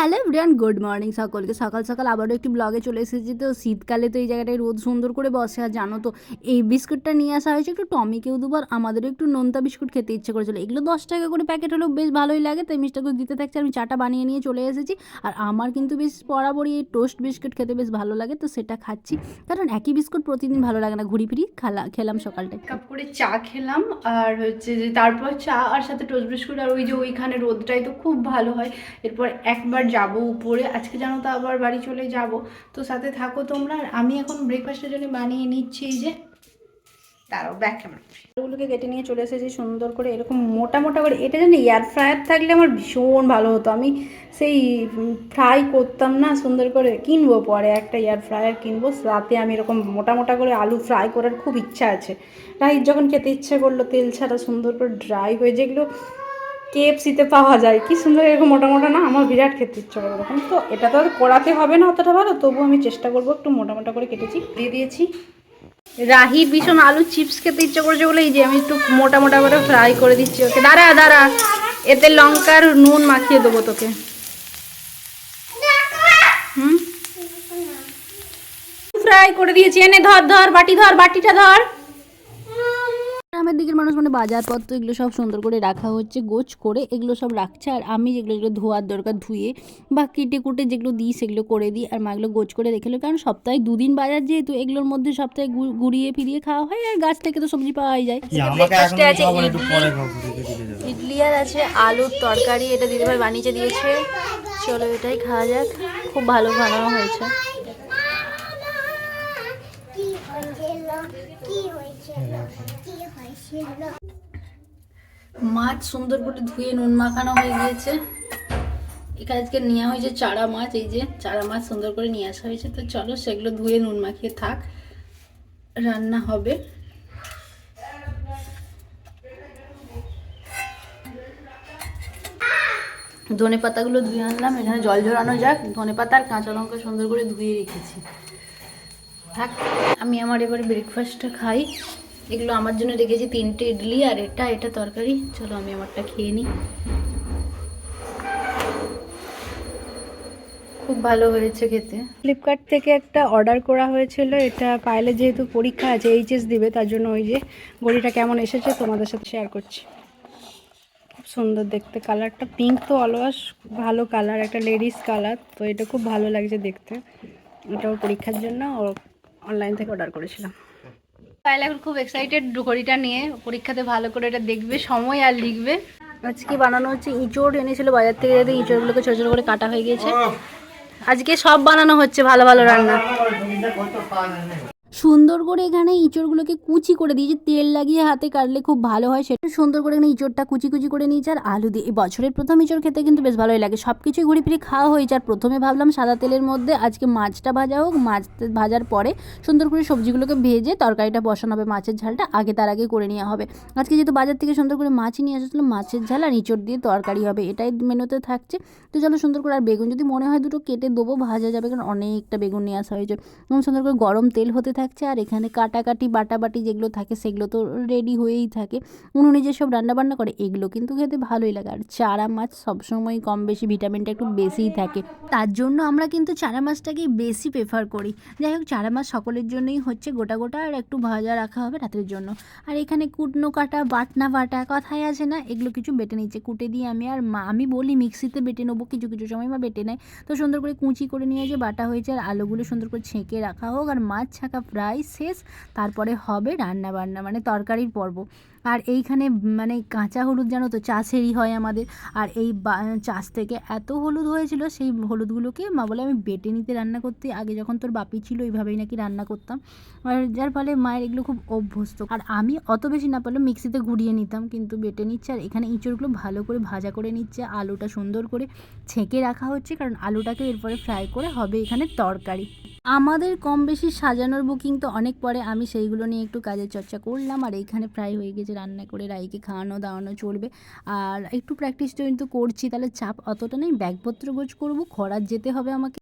Hello everyone, good morning সকলকে। সকাল সকাল আবারও একটি ব্লগে চলে এসেছি। তো শীতকালে তো এই জায়গাটায় রোদ সুন্দর করে বসে। আর জানো তো, এই বিস্কুটটা নিয়ে আসা হয়েছে একটু টমিকেও দুবার। আমাদেরও একটু নোনতা বিস্কুট খেতে ইচ্ছে করেছিল। এগুলো দশ টাকা করে প্যাকেট হলেও বেশ ভালোই লাগে। তাই মিষ্টাগুলো দিতে থাকছে। আমি চাটা বানিয়ে নিয়ে চলে এসেছি। আর আমার কিন্তু বেশ বরাবরই এই টোস্ট বিস্কুট খেতে বেশ ভালো লাগে। তো সেটা খাচ্ছি। কারণ একই বিস্কুট প্রতিদিন ভালো লাগে না। ঘুরি ফিরি খালা খেলাম সকালটায়। কাপ করে চা খেলাম। আর হচ্ছে যে, তারপর চা আর সাথে টোস্ট বিস্কুট। আর ওই যে ওইখানে রোদটাই তো খুব ভালো হয়। এরপর একবার যাব উপরে, আজকে জানো তো আবার বাড়ি চলে যাব। তো সাথে থাকো তোমরা আমি এখন ব্রেকফাস্টের জন্য বানিয়ে নিচ্ছি এই যে, দাঁড়াও ব্যাক ক্যামেরা কেটে নিয়ে চলে এসেছি সুন্দর করে, এরকম মোটা মোটা করে, এটা জানি এয়ার ফ্রায়ার থাকলে আমার ভীষণ ভালো হতো। আমি সেই ফ্রাই করতাম না, সুন্দর করে কিনবো পরে, একটা এয়ার ফ্রায়ার কিনবো, রাতে আমি এরকম মোটা মোটা করে আলু ফ্রাই করার খুব ইচ্ছা আছে। রাইস যখন খেতে ইচ্ছে করল, তেল ছাড়া সুন্দর করে ড্রাই হয়ে যেগুলো কেএফসিতে পাওয়া যায়। কি সুন্দর এরকম মোটা মোটা না, আমার বিরাট খেতে ইচ্ছা করে এরকম। তো এটা তো আর করাতে হবে না অতটা ভালো, তবু আমি চেষ্টা করব একটু মোটা মোটা করে কেটেছি, দিয়ে দিয়েছি। রাহি ভীষণ আলু চিপস খেতে ইচ্ছে করেছে বলে, এই যে আমি একটু মোটা মোটা করে ফ্রাই করে দিচ্ছি ওকে। দাঁড়া দাঁড়া, এতে লঙ্কার নুন মাখিয়ে দেবো তোকে। হুম? ফ্রাই করে দিয়েছি। এনে ধর ধর, বাটি ধর, বাটিটা ধর। গ্রামের দিকের মানুষ মানে বাজারপত্র এগুলো সব সুন্দর করে রাখা হচ্ছে গোছ করে এগুলো সব রাখছে। আর আমি যেগুলো যেগুলো ধোয়ার দরকার ধুয়ে বা কেটে কুটে যেগুলো দিই সেগুলো করে দিই আর মাগুলো গোছ করে রেখে কারণ সপ্তাহে দুদিন বাজার যেহেতু এগুলোর মধ্যে সপ্তাহে ঘুরিয়ে ফিরিয়ে খাওয়া হয় আর গাছ থেকে তো সবজি পাওয়াই যায়। ইডলি আর আছে আলুর তরকারি এটা দিদিভাই বানিয়ে দিয়েছে। চলো এটাই খাওয়া যাক। খুব ভালো বানানো হয়েছে। মাছ সুন্দর করে ধুয়ে নুন মাখানো হয়ে গিয়েছে। এখানে আজকে নেওয়া হয়েছে চারা মাছ, এই যে চারা মাছ সুন্দর করে নিয়ে আসা হয়েছে। তো চলো সেগুলো ধুয়ে নুন মাখিয়ে থাক, রান্না হবে। ধনে পাতাগুলো ধুয়ে আনলাম, এখানে জল ঝরানো যাক। ধনে পাতা আর কাঁচা লঙ্কা সুন্দর করে ধুয়ে রেখেছি। থাক, আমি আমার এবারে ব্রেকফাস্টটা খাই। এগুলো আমার জন্য রেখেছি, তিনটে ইডলি আর এটা এটা তরকারি। চলো আমি আমারটা খেয়ে নিই। খুব ভালো হয়েছে খেতে। ফ্লিপকার্ট থেকে একটা অর্ডার করা হয়েছিল, এটা পাইলে যেহেতু পরীক্ষা আছে এইচএস দিবে, তার জন্য ওই যে ঘড়িটা কেমন এসেছে তোমাদের সাথে শেয়ার করছি। খুব সুন্দর দেখতে কালারটা পিঙ্ক তো অলওয়াস ভালো কালার একটা লেডিস কালার তো এটা খুব ভালো লাগছে দেখতে। এটা ওর পরীক্ষার জন্য অনলাইন থেকে অর্ডার করেছিলাম। পাইলে এখন খুব এক্সাইটেড ঘড়িটা নিয়ে পরীক্ষাতে ভালো করে এটা দেখবে সময় আর লিখবে। আজকে বানানো হচ্ছে ইঁচড় এনেছিল বাজার থেকে যাতে ইঁচড়গুলোকে ছোটো ছোটো করে কাটা হয়ে গিয়েছে আজকে সব বানানো হচ্ছে ভালো ভালো রান্না। সুন্দর করে এখানে ইঁচড়গুলোকে কুচি করে দিয়েছি। তেল লাগিয়ে হাতে কাটলে খুব ভালো হয় সেটা। সুন্দর করে এখানে ইঁচড়টা কুচি কুচি করে নিয়েছে আর আলু দিয়ে। এই বছরের প্রথম ইঁচড় খেতে কিন্তু বেশ ভালোই লাগে। সব কিছুই ঘুরে ফিরে খাওয়া হয়েছে। আর প্রথমে ভাবলাম সাদা তেলের মধ্যে আজকে মাছটা ভাজা হোক। মাছ ভাজার পরে সুন্দর করে সবজিগুলোকে ভেজে তরকারিটা বসানো হবে মাছের ঝালটা। আগে তার আগে করে নেওয়া হবে। আজকে যেহেতু বাজার থেকে সুন্দর করে মাছই নিয়ে এসেছিল মাছের ঝাল আর ইঁচড় দিয়ে তরকারি হবে। এটাই মেনুতে থাকছে। তো চলো সুন্দর করে আর বেগুন যদি মনে হয় দুটো কেটে দেবো, ভাজা যাবে। কারণ অনেকটা বেগুন নিয়ে আসা হয়েছে। এবং সুন্দর করে গরম তেল হতে থাকছে আর এখানে কাটাকাটি, বাটাবাটি যেগুলো থাকে সেগুলো তো রেডি হয়েই থাকে। উনুনে যেসব রান্নাবান্না করে এগুলো কিন্তু খেতে ভালোই লাগে। আর চারা মাছ সবসময় কম বেশি ভিটামিনটা একটু বেশিই থাকে। তার জন্য আমরা কিন্তু চারা মাছটাকেই বেশি প্রেফার করি। যাই হোক, চারা মাছ সকলের জন্যই হচ্ছে গোটা গোটা আর একটু ভাজা রাখা হবে রাতের জন্য। আর এখানে কুটনো কাটা, বাটনা বাটা কথাই আছে না? এগুলো কিছু বেটে নিচ্ছে। কুটে দিয়ে আমি আর মা, আমি বলি মিক্সিতে বেটে নেব, কিছু কিছু সময় মা বেটে নেয়। তো সুন্দর করে কুচি করে নিয়ে যে বাটা হয়েছে আর আলুগুলো সুন্দর করে ছেঁকে রাখা হোক। আর মাছ ছাকা ফ্রাই শেষ। তারপরে হবে রান্না বান্না মানে তরকারির পর্ব। আর এইখানে মানে কাঁচা হলুদ জানো তো চাষেরই হয় আমাদের। আর এই চাষ থেকে এত হলুদ হয়েছিল, সেই হলুদগুলোকে মা বলে আমি বেটে নিতে রান্না করতে, আগে যখন তোর বাপি ছিল এইভাবেই নাকি রান্না করতাম। আর যার ফলে মায়ের এগুলো খুব অভ্যস্ত। আর আমি অত বেশি না পারলেও মিক্সিতে ঘুরিয়ে নিতাম, কিন্তু বেটে নিচ্ছে আর এখানে ইঁচড়গুলো ভালো করে ভাজা করে নিচ্ছে, আলুটা সুন্দর করে ছেঁকে রাখা হচ্ছে, কারণ আলুটাকে এরপরে ফ্রাই করে হবে এখানে তরকারি। আমাদের কম বেশি সাজানোর বুকিং তো অনেক পরে, আমি সেইগুলো নিয়ে একটু কাজের চর্চা করলাম, আর এইখানে প্রায় হয়ে গেছে রান্না করে রাইকে খাওয়ানো দাওয়ানো চলবে। আর একটু প্র্যাকটিস কিন্তু করছি তাহলে চাপ অতটা নেই। ব্যাগপত্র গোছ করব খরার যেতে হবে আমাকে।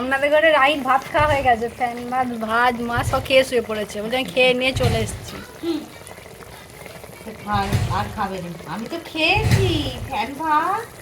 আপনাদের ঘরে রাইট ভাত খাওয়া হয়ে গেছে। ফ্যান ভাত ভাত মাছ সব খেয়ে শুয়ে পড়েছে। বলছে আমি খেয়ে নিয়ে চলে এসেছি। আর আর খাবে না। আমি তো খেয়েছি। ফ্যান ভাত।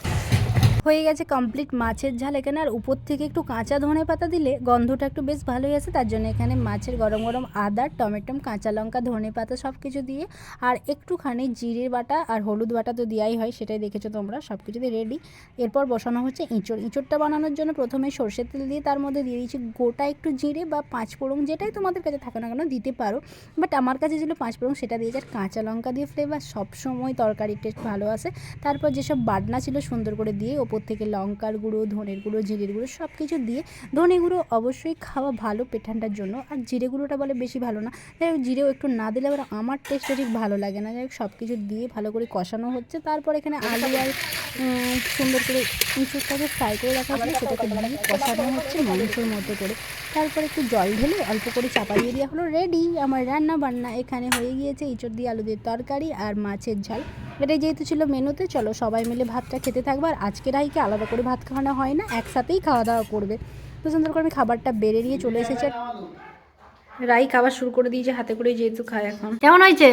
হয়ে গেছে কমপ্লিট মাছের ঝাল এখানে আর উপর থেকে একটু কাঁচা ধনে পাতা দিলে গন্ধটা একটু বেশ ভালোই আছে তার জন্য এখানে মাছের গরম গরম আদা, টমেটো, কাঁচা লঙ্কা, ধনে পাতা সব কিছু দিয়ে আর একটুখানি জিরের বাটা আর হলুদ বাটা তো দেওয়াই হয়, সেটাই দেখেছ তোমরা সব কিছু দিয়ে রেডি এরপর বসানো হচ্ছে ইঁচড়। ইঁচড়টা বানানোর জন্য প্রথমে সর্ষের তেল দিয়ে তার মধ্যে দিয়ে দিয়েছি গোটা একটু জিরে বা পাঁচ ফোড়ন, যেটাই তোমাদের কাছে থাকে না কেন দিতে পারো। বাট আমার কাছে ছিল পাঁচ ফোড়ন, সেটা দিয়েছে আর কাঁচা লঙ্কা দিয়ে ফ্লেভার সবসময় তরকারির টেস্ট ভালো আসে। তারপর যেসব বাটনা ছিল সুন্দর করে দিয়ে ওপর থেকে লঙ্কার গুঁড়ো, ধনের গুঁড়ো, জিরের গুঁড়ো সব কিছু দিয়ে ধনে গুঁড়ো অবশ্যই খাওয়া ভালো পেঠানটার জন্য। আর জিরে গুঁড়োটা বলে বেশি ভালো না। যাই হোক, জিরেও একটু না দিলে আবার আমার টেস্টটা ঠিক ভালো লাগে না। যাই হোক সব কিছু দিয়ে ভালো করে কষানো হচ্ছে। তারপর এখানে আলু আর সুন্দর করে ইঁচড়টাকে ফ্রাই করে রাখা ছিল সেটাকে দিয়ে কষানো হচ্ছে মাংসের মতো করে। তারপর একটু জল ঢেলে অল্প করে চাপা দিয়ে দেওয়া হলো। রেডি আমার রান্না বান্না এখানে হয়ে গিয়েছে। ইঁচড় দিয়ে আলু দিয়ে তরকারি আর মাছের ঝাল। এটাই যেহেতু ছিল মেনুতে চলো সবাই মিলে ভাতটা খেতে থাকবে। আর আজকে রাইকে আলাদা করে ভাত খাওয়ানো হয় না একসাথেই খাওয়া দাওয়া করবে। তো সুন্দর করে আমি খাবারটা বেড়ে নিয়ে চলে এসেছি। আর রাই খাবার শুরু করে দিয়েছে হাতে করে যেহেতু খায় এখন। কেমন হয়েছে?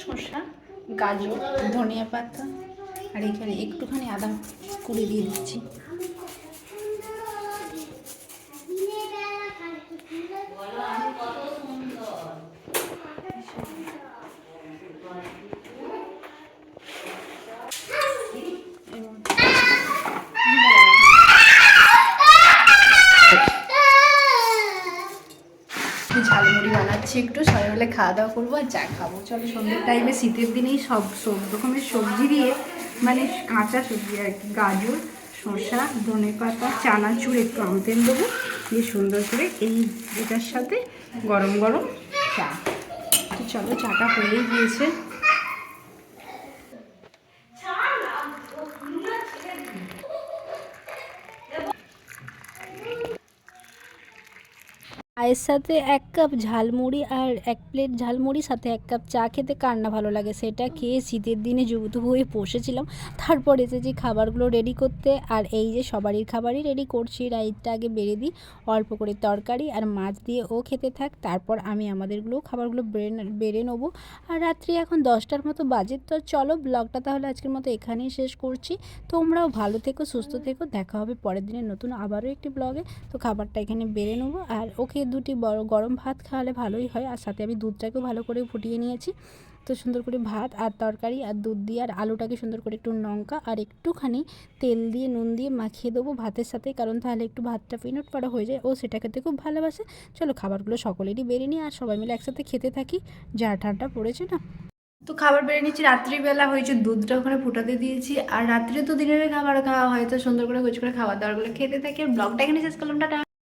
শসা গাজর ধনিয়া পাতা আর এখানে একটুখানি আদা কুড়ি দিয়ে দিচ্ছি। বানাচ্ছি একটু মিলে খাওয়া দাওয়া করব আর চা খাব। চলো সন্ধ্যের টাইমে শীতের দিনেই সব সব রকমের সবজি দিয়ে মানে কাঁচা সবজি আর কি, গাজর, শসা, ধনে পাতা, চানাচুর একটু আমতেন দেবো। দিয়ে সুন্দর করে এই এটার সাথে গরম গরম চা। তো চলো, চাটা হয়েই গিয়েছে। চায়ের সাথে এক কাপ ঝালমুড়ি আর এক প্লেট ঝালমুড়ি সাথে এক কাপ চা খেতে কার না ভালো লাগে? সেটা খেয়ে শীতের দিনে যুক্ত হয়ে বসেছিলাম। তারপর এসেছি খাবারগুলো রেডি করতে। আর এই যে সবারই খাবারই রেডি করছি। রাইসটা আগে বেড়ে দিই। অল্প করে তরকারি আর মাছ দিয়ে ও খেতে থাক। তারপর আমি আমাদেরগুলো খাবারগুলো বেড়ে বেড়ে নেব। আর রাত্রি এখন দশটার মতো বাজে। তো চলো ব্লগটা তাহলে আজকের মতো এখানেই শেষ করছি। তোমরাও ভালো থেকো, সুস্থ থেকো। দেখা হবে পরের দিনে নতুন আবারও একটি ব্লগে। তো খাবারটা এখানে বেড়ে নেব। আর ওকে দুটি বড় গরম ভাত খাওয়ালে ভালোই হয়। আর সাথে আমি দুধটাকেও ভালো করে ফুটিয়ে নিয়েছি। তো সুন্দর করে ভাত আর তরকারি আর দুধ দিয়ে আর আলুটাকে সুন্দর করে একটু লঙ্কা আর একটুখানি তেল দিয়ে নুন দিয়ে মাখিয়ে দেবো ভাতের সাথে। কারণ তাহলে একটু ভাতটা পিনট পাড়া হয়ে যায়। ও সেটা খেতে খুব ভালোবাসে। চলো খাবারগুলো সকলেরই বেড়ে নিই আর সবাই মিলে একসাথে খেতে থাকি। যা ঠান্ডা পড়েছে না। তো খাবার বেড়ে নিচ্ছি রাত্রিবেলা। হয়েছে দুধটা ওখানে ফুটাতে দিয়েছি। আর রাত্রে তো দিনের খাবার খাওয়া হয়। তো সুন্দর করে গোছ করে খাবার দাবারগুলো খেতে থাকি। আর ব্লগটা এখানে শেষ করলাম। টাটা।